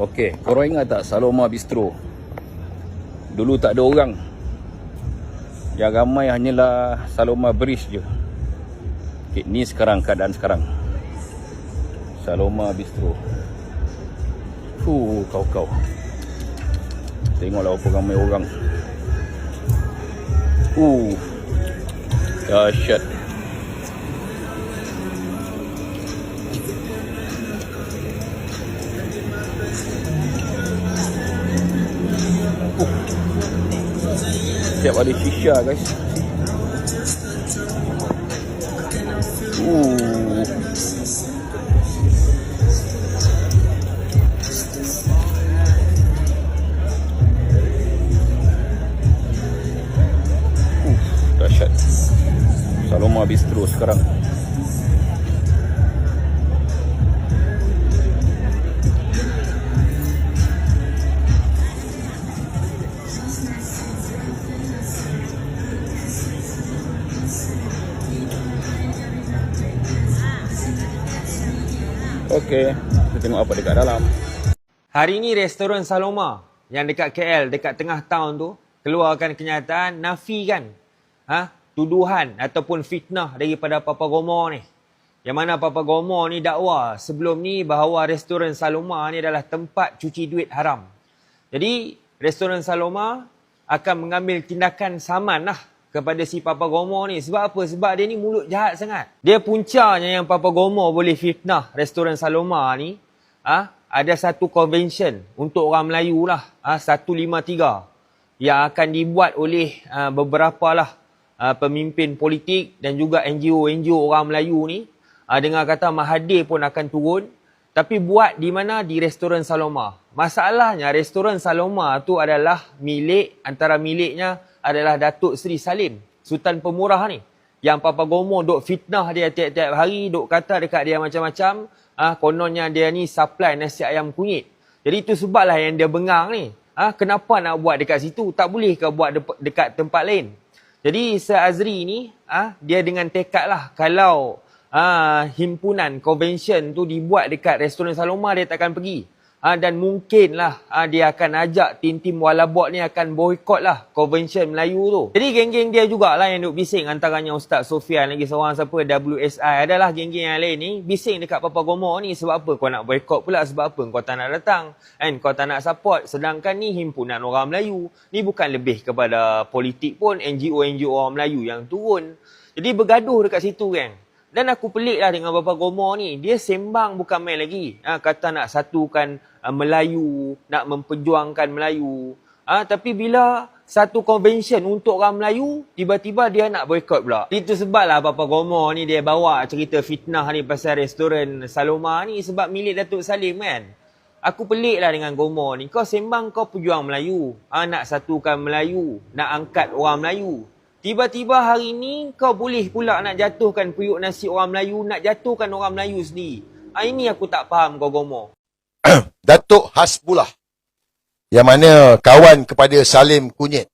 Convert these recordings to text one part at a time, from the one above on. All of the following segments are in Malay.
Okey, korang ingat tak Saloma Bistro? Dulu tak ada orang. Yang ramai hanyalah Saloma Bridge je. Okey, ni sekarang keadaan sekarang. Saloma Bistro. Fuh, kau-kau. Tengoklah berapa ramai orang. Uh. Dahsyat. Siap ada shisha Okey, kita tengok apa dekat dalam. Hari ini restoran Saloma yang dekat KL, dekat tengah town tu, keluarkan kenyataan nafikan ha, tuduhan ataupun fitnah daripada Papa Gomo ni. Yang mana Papa Gomo ni dakwa sebelum ni bahawa restoran Saloma ni adalah tempat cuci duit haram. Jadi, restoran Saloma akan mengambil tindakan saman lah kepada si Papa Gomo ni. Sebab apa? Sebab dia ni mulut jahat sangat. Dia puncanya yang Papa Gomo boleh fitnah restoran Saloma ni. Ah, ha, ada satu convention untuk orang Melayu lah. Ah, ha, 153 yang akan dibuat oleh uh, beberapa lah uh, pemimpin politik dan juga NGO-NGO orang Melayu ni. Uh, dengan kata Mahathir pun akan turun. Tapi buat di mana? Di restoran Saloma. Masalahnya restoran Saloma tu adalah milik, antara miliknya adalah Datuk Seri Salim, Sultan Pemurah ni. Yang Papa Gomo duk fitnah dia tiap-tiap hari, duk kata dekat dia macam-macam. Ah, kononnya dia ni supply nasi ayam kunyit. Jadi itu sebablah yang dia bengang ni. Ah, kenapa nak buat dekat situ? Tak boleh ke buat de- dekat tempat lain? Jadi Sir Azri ni, ah, dia dengan tekad lah. Kalau ah, himpunan convention tu dibuat dekat restoran Saloma, dia takkan pergi. Ha, dan mungkinlah ha, dia akan ajak tim-tim Walabot ni akan boykot lah convention Melayu tu. Jadi geng-geng dia jugalah yang duk bising antaranya Ustaz Sofian lagi seorang siapa WSI adalah geng-geng yang lain ni bising dekat Papa Gomo ni. Sebab apa? Kau nak boykot pula sebab apa? Kau tak nak datang. Kan kau tak nak support. Sedangkan ni himpunan orang Melayu. Ni bukan lebih kepada politik pun NGO-NGO orang Melayu yang turun. Jadi bergaduh dekat situ kan. Dan aku pelik lah dengan Bapa Gomo ni. Dia sembang bukan main lagi. Ha, kata nak satukan uh, Melayu, nak memperjuangkan Melayu. Ha, tapi bila satu convention untuk orang Melayu, tiba-tiba dia nak boykot pula. Itu sebablah Bapa Gomo ni dia bawa cerita fitnah ni pasal restoran Saloma ni sebab milik Datuk Salim kan. Aku pelik lah dengan Gomo ni. Kau sembang kau pejuang Melayu. Ha, nak satukan Melayu. Nak angkat orang Melayu. Tiba-tiba hari ni kau boleh pula nak jatuhkan periuk nasi orang Melayu, nak jatuhkan orang Melayu sendiri. Ha, ini aku tak faham kau Gomo. Datuk Hasbullah yang mana kawan kepada Salim Kunyit.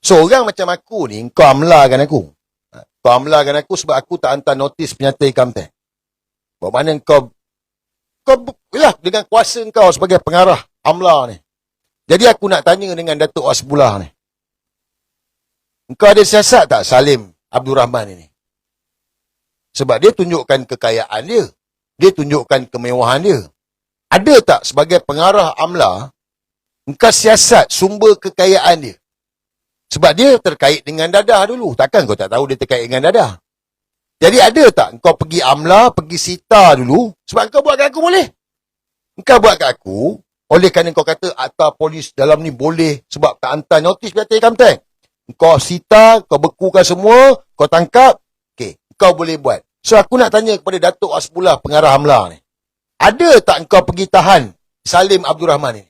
So orang macam aku ni kau amlakan aku. Ha, Kau amlakan aku sebab aku tak hantar notis penyata tax. Buat mana kau kau yalah dengan kuasa kau sebagai pengarah amla ni. Jadi aku nak tanya dengan Datuk Hasbullah ni. Engkau ada siasat tak Salim Abdul Rahman ini? Sebab dia tunjukkan kekayaan dia. Dia tunjukkan kemewahan dia. Ada tak sebagai pengarah AMLA, engkau siasat sumber kekayaan dia? Sebab dia terkait dengan dadah dulu. Takkan kau tak tahu dia terkait dengan dadah? Jadi ada tak engkau pergi AMLA, pergi sita dulu? Sebab engkau buat kat aku boleh. Engkau buat kat aku, oleh kerana kau kata akta polis dalam ni boleh sebab tak hantar notis income tax. Kau sita, kau bekukan semua, kau tangkap, okey, kau boleh buat. So aku nak tanya kepada Datuk Asbullah pengarah Hamla ni. Ada tak kau pergi tahan Salim Abdul Rahman ni?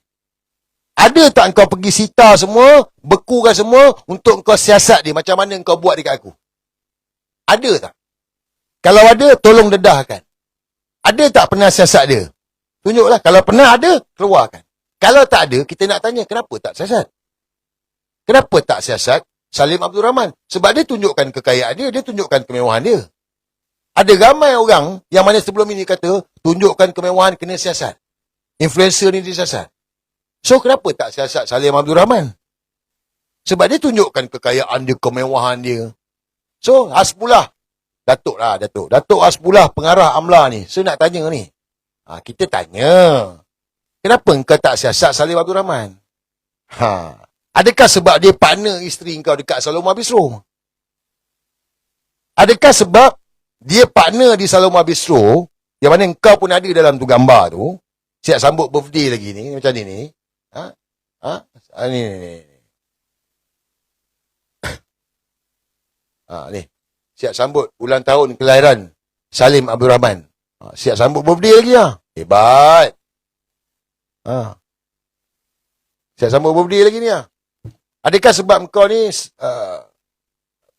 Ada tak kau pergi sita semua, bekukan semua untuk kau siasat dia macam mana kau buat dekat aku? Ada tak? Kalau ada, tolong dedahkan. Ada tak pernah siasat dia? Tunjuklah. Kalau pernah ada, keluarkan. Kalau tak ada, kita nak tanya kenapa tak siasat? Kenapa tak siasat Salim Abdul Rahman? Sebab dia tunjukkan kekayaan dia, dia tunjukkan kemewahan dia. Ada ramai orang yang mana sebelum ini kata, tunjukkan kemewahan kena siasat. influencer ni disiasat. So kenapa tak siasat Salim Abdul Rahman? Sebab dia tunjukkan kekayaan dia, kemewahan dia. So, Hasbullah. Datuk lah, Datuk. Datuk Hasbullah, pengarah AMLA ni. Saya nak tanya ni. Ha, kita tanya. Kenapa engkau tak siasat Salim Abdul Rahman? Ha. Adakah sebab dia partner isteri kau dekat Saloma Bistro? Adakah sebab dia partner di Saloma Bistro, yang mana engkau pun ada dalam tu gambar tu, siap sambut birthday lagi ni, macam ni ni. Ha? Ha? ha ni, ni, ni. Ha, ni. Siap sambut ulang tahun kelahiran Salim Abdul Rahman. Ha, siap sambut birthday lagi lah. Hebat. Ha. Siap sambut birthday lagi ni lah. Adakah sebab kau ni uh,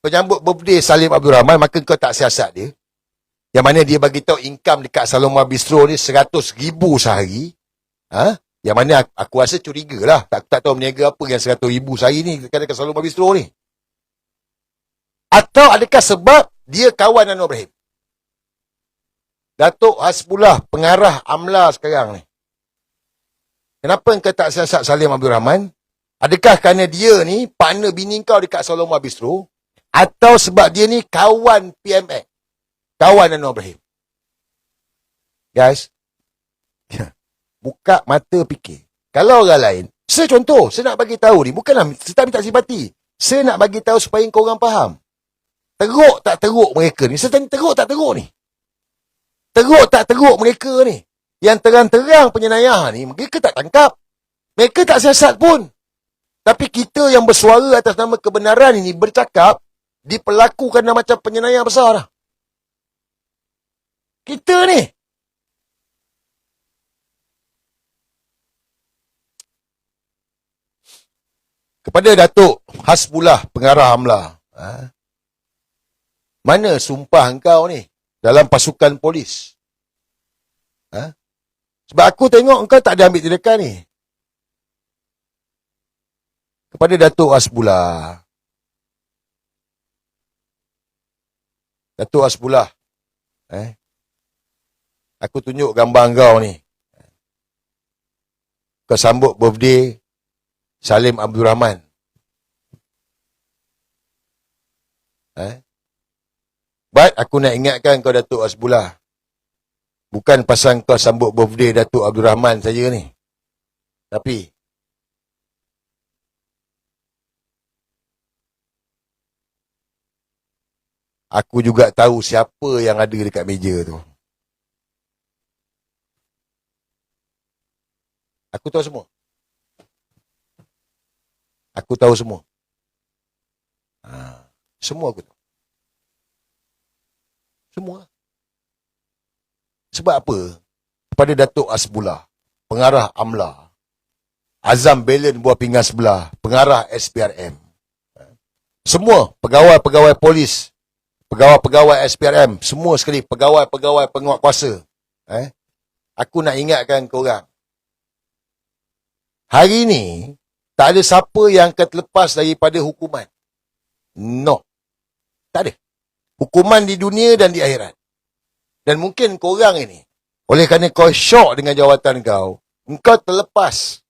penyambut birthday Salim Abdul Rahman, maka kau tak siasat dia? Yang mana dia bagi tahu income dekat Saloma Bistro ni 100 ribu sehari. Ha? Yang mana aku, aku rasa curiga lah. Tak, tak tahu meniaga apa yang 100 ribu sehari ni dekat Saloma Bistro ni. Atau adakah sebab dia kawan Anwar Ibrahim? Datuk Hasbullah, pengarah AMLA sekarang ni. Kenapa engkau tak siasat Salim Abdul Rahman? Adakah kerana dia ni partner bini kau dekat Saloma Bistro? Atau sebab dia ni kawan PMX? Kawan Anwar Ibrahim? Guys, buka mata fikir. Kalau orang lain, saya contoh, saya nak bagi tahu ni, bukanlah saya tak minta simpati. Saya nak bagi tahu supaya kau orang faham. Teruk tak teruk mereka ni? Saya tanya teruk tak teruk ni? Teruk tak teruk mereka ni? Yang terang-terang penyenayah ni, mereka tak tangkap. Mereka tak siasat pun. Tapi kita yang bersuara atas nama kebenaran ini bercakap, diperlakukan macam penyenayah besar lah. Kita ni. Kepada Datuk Hasbullah, pengarah AMLA. Ha? Mana sumpah engkau ni dalam pasukan polis? Ha? Sebab aku tengok engkau tak ada ambil tindakan ni. Kepada Datuk Asbullah. Datuk Asbullah. Eh? Aku tunjuk gambar engkau ni. Kau sambut birthday Salim Abdul Rahman. Eh? But aku nak ingatkan kau Datuk Asbullah. Bukan pasal kau sambut birthday Datuk Abdul Rahman saja ni. Tapi aku juga tahu siapa yang ada dekat meja tu. Aku tahu semua. Aku tahu semua. Ha, semua aku tahu. Semua. Sebab apa? Kepada Datuk Asbullah, pengarah AMLA, Azam Belen buah pinggan sebelah, pengarah SPRM. Semua pegawai-pegawai polis, pegawai-pegawai SPRM, semua sekali pegawai-pegawai penguat kuasa. Eh? Aku nak ingatkan korang. Hari ini, tak ada siapa yang akan terlepas daripada hukuman. No. Tak ada hukuman di dunia dan di akhirat. Dan mungkin korang ini, oleh kerana kau syok dengan jawatan kau, engkau terlepas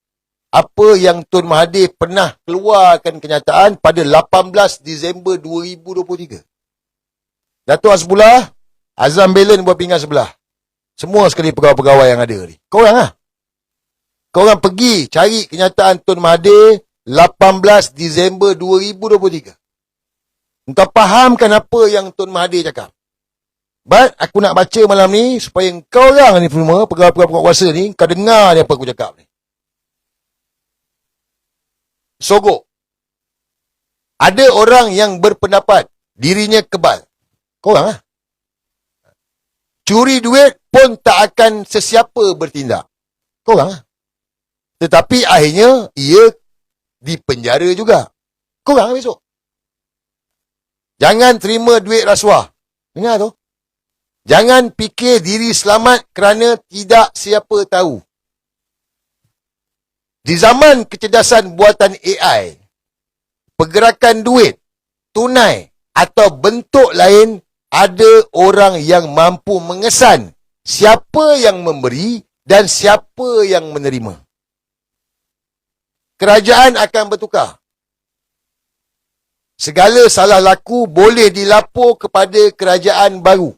apa yang Tun Mahathir pernah keluarkan kenyataan pada 18 Disember 2023. Datuk Asbullah, Azam Belen buat pinggan sebelah. Semua sekali pegawai-pegawai yang ada ni. Korang lah. Korang pergi cari kenyataan Tun Mahathir 18 Disember 2023. Engkau fahamkan apa yang Tun Mahathir cakap. But aku nak baca malam ni supaya engkau orang ni semua, pegawai-pegawai kuasa ni, kau dengar ni apa aku cakap ni. Sogok. Ada orang yang berpendapat dirinya kebal. Kau orang lah. Curi duit pun tak akan sesiapa bertindak. Kau orang lah. Tetapi akhirnya ia dipenjara juga. Kau orang lah besok. Jangan terima duit rasuah. Dengar tu. Jangan fikir diri selamat kerana tidak siapa tahu. Di zaman kecerdasan buatan AI, pergerakan duit, tunai atau bentuk lain, ada orang yang mampu mengesan siapa yang memberi dan siapa yang menerima. Kerajaan akan bertukar. Segala salah laku boleh dilapor kepada kerajaan baru.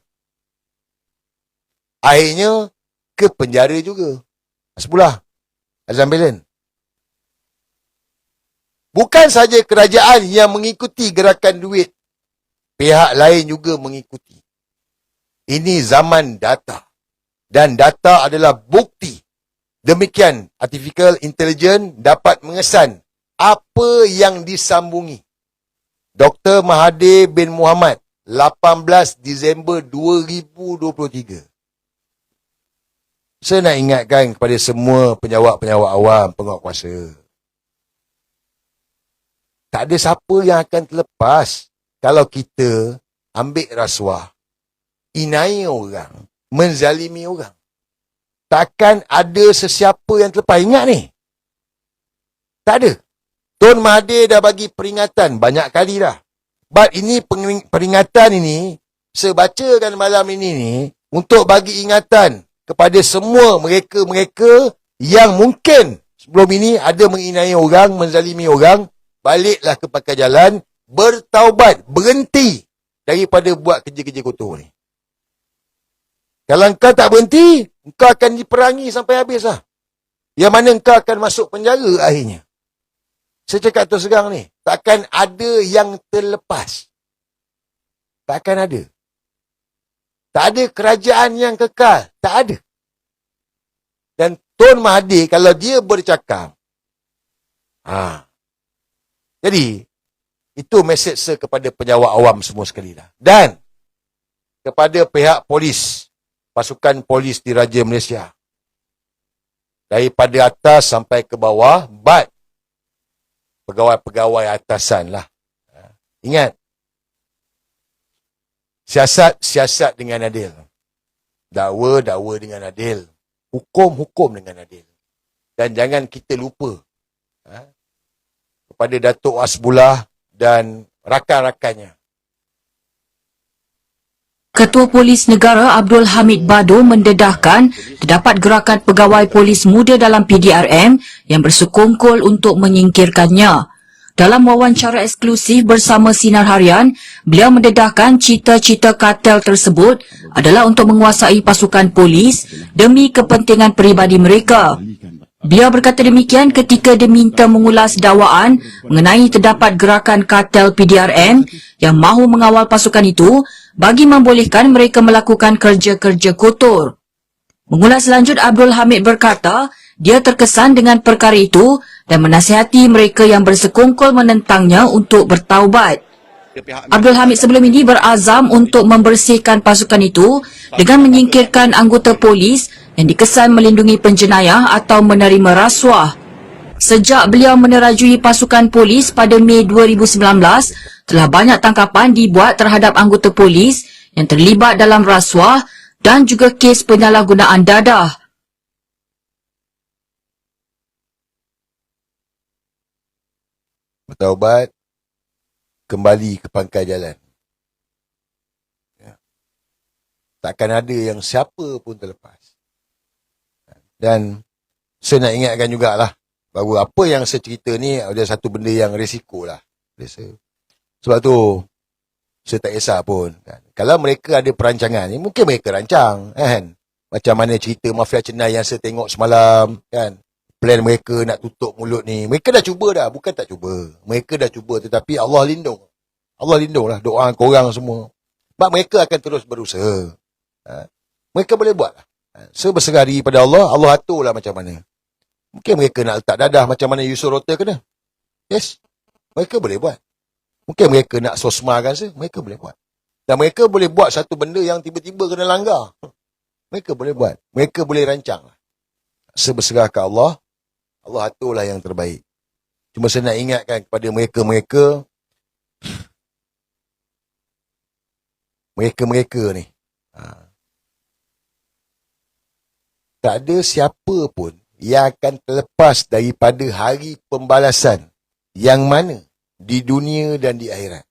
Akhirnya ke penjara juga. Sebelah. Azam Belen. Bukan saja kerajaan yang mengikuti gerakan duit. Pihak lain juga mengikuti. Ini zaman data. Dan data adalah bukti. Demikian, artificial intelligence dapat mengesan apa yang disambungi. Dr. Mahathir bin Muhammad, 18 Disember 2023. Saya nak ingatkan kepada semua penyawak-penyawak awam, penguat kuasa. Tak ada siapa yang akan terlepas kalau kita ambil rasuah, inai orang, menzalimi orang. Takkan ada sesiapa yang terlepas. Ingat ni. Tak ada. Tun Mahathir dah bagi peringatan banyak kali dah. But ini peringatan ini, saya bacakan malam ini ni, untuk bagi ingatan kepada semua mereka-mereka yang mungkin sebelum ini ada menginai orang, menzalimi orang, baliklah ke pakai jalan, bertaubat, berhenti daripada buat kerja-kerja kotor ni. Kalau engkau tak berhenti, engkau akan diperangi sampai habis lah. Yang mana engkau akan masuk penjara akhirnya. Saya cakap terus sekarang ni, takkan ada yang terlepas. Takkan ada. Tak ada kerajaan yang kekal. Tak ada. Dan Tun Mahathir, kalau dia bercakap, ha, jadi, itu mesej saya kepada penyawak awam semua sekali lah. Dan, kepada pihak polis, pasukan polis di Raja Malaysia. Daripada atas sampai ke bawah, but pegawai-pegawai atasan lah. Ha. Ingat, siasat-siasat dengan adil. Dakwa-dakwa dengan adil. Hukum-hukum dengan adil. Dan jangan kita lupa ha, kepada Datuk Asbullah dan rakan-rakannya. Ketua Polis Negara Abdul Hamid Bado mendedahkan terdapat gerakan pegawai polis muda dalam PDRM yang bersekongkol untuk menyingkirkannya. Dalam wawancara eksklusif bersama Sinar Harian, beliau mendedahkan cita-cita kartel tersebut adalah untuk menguasai pasukan polis demi kepentingan peribadi mereka. Beliau berkata demikian ketika diminta mengulas dakwaan mengenai terdapat gerakan kartel PDRM yang mahu mengawal pasukan itu bagi membolehkan mereka melakukan kerja-kerja kotor. Mengulas lanjut Abdul Hamid berkata, dia terkesan dengan perkara itu dan menasihati mereka yang bersekongkol menentangnya untuk bertaubat. Abdul Hamid sebelum ini berazam untuk membersihkan pasukan itu dengan menyingkirkan anggota polis yang dikesan melindungi penjenayah atau menerima rasuah. Sejak beliau menerajui pasukan polis pada Mei 2019, telah banyak tangkapan dibuat terhadap anggota polis yang terlibat dalam rasuah dan juga kes penyalahgunaan dadah. Bertaubat, kembali ke pangkai jalan. Ya. Takkan ada yang siapa pun terlepas. Dan saya nak ingatkan jugalah bahawa apa yang saya cerita ni ada satu benda yang risiko lah. Sebab tu, saya tak kisah pun. Kan. Kalau mereka ada perancangan ni, mungkin mereka rancang. Kan? Macam mana cerita mafia cenai yang saya tengok semalam. Kan? Plan mereka nak tutup mulut ni. Mereka dah cuba dah. Bukan tak cuba. Mereka dah cuba tetapi Allah lindung. Allah lindung lah doa korang semua. Sebab mereka akan terus berusaha. Ha? Mereka boleh buat lah. Saya berserah pada Allah. Allah aturlah macam mana. Mungkin mereka nak letak dadah macam mana Yusuf Rota kena. Yes. Mereka boleh buat. Mungkin mereka nak sosmakan saya. Mereka boleh buat. Dan mereka boleh buat satu benda yang tiba-tiba kena langgar. Mereka boleh buat. Mereka boleh rancang. Saya berserah ke Allah. Allah aturlah yang terbaik. Cuma saya nak ingatkan kepada mereka-mereka. Mereka-mereka ni. Ha. Tak ada siapa pun yang akan terlepas daripada hari pembalasan. Yang mana? Di dunia dan di akhirat.